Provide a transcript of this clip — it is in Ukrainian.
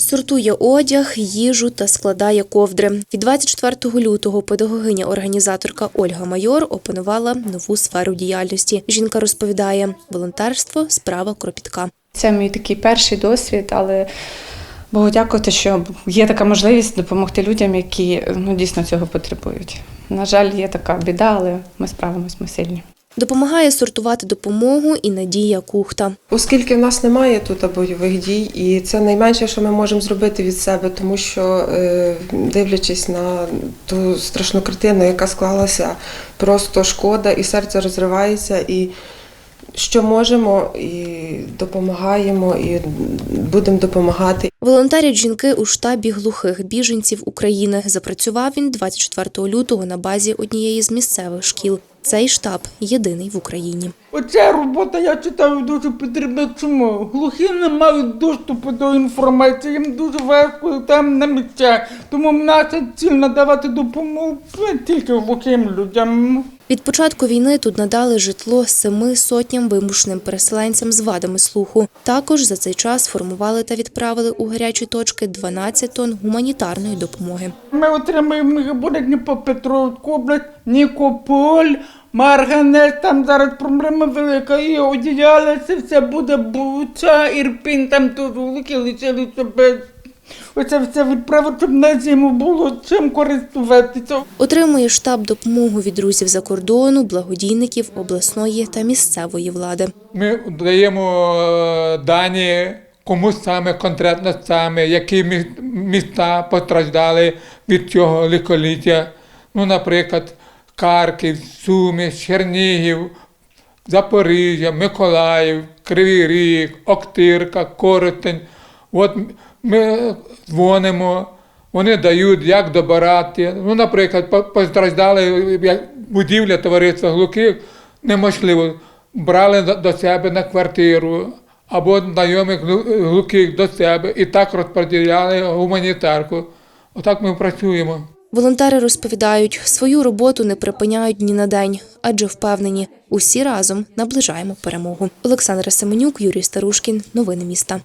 Сортує одяг, їжу та складає ковдри. Від 24 лютого педагогиня-організаторка Ольга Майор опанувала нову сферу діяльності. Жінка розповідає, волонтерство справа кропітка. Це мій такий перший досвід, але Богу дякувати, що є така можливість допомогти людям, які ну, дійсно цього потребують. На жаль, є така біда, але ми справимось, ми сильні. Допомагає сортувати допомогу і Надія Кухта. Оскільки в нас немає тут бойових дій, і це найменше, що ми можемо зробити від себе, тому що, е, дивлячись на ту страшну картину, яка склалася, просто шкода, і серце розривається, і що можемо, і допомагаємо, і будемо допомагати. Волонтерять жінки у штабі глухих біженців України. Запрацював він 24 лютого на базі однієї з місцевих шкіл. Цей штаб єдиний в Україні. Оця робота, я читаю, дуже потрібна. Чому? Глухі не мають доступу до інформації, їм дуже важко там на місця. Тому наша ціль надавати допомогу тільки глухим людям. Від початку війни тут надали житло семи сотням вимушеним переселенцям з вадами слуху. Також за цей час формували та відправили у гарячі точки 12 тонн гуманітарної допомоги. Ми отримуємо буде Дніпропетровську область, Нікополь, Марганець, там зараз проблема велика, і одіяла, це все буде Буча, Ірпінь, там тут великі лишилися без. Оце все відправити, щоб на зиму було чим користуватися. Отримує штаб допомогу від друзів за кордону, благодійників обласної та місцевої влади. Ми даємо е, дані, кому саме конкретно саме, які міста постраждали від цього лихоліття. Ну, наприклад, Харків, Суми, Чернігів, Запоріжжя, Миколаїв, Кривий Ріг, Октирка, Коростень. От ми дзвонимо, вони дають, як добирати. Ну, наприклад, постраждали будівля товариства глухих, неможливо. Брали до- себе на квартиру або знайомих глу- глухих до себе і так розподіляли гуманітарку. Отак ми працюємо. Волонтери розповідають, свою роботу не припиняють ні на день, адже впевнені, усі разом наближаємо перемогу. Олександра Семенюк, Юрій Старушкін. Новини міста.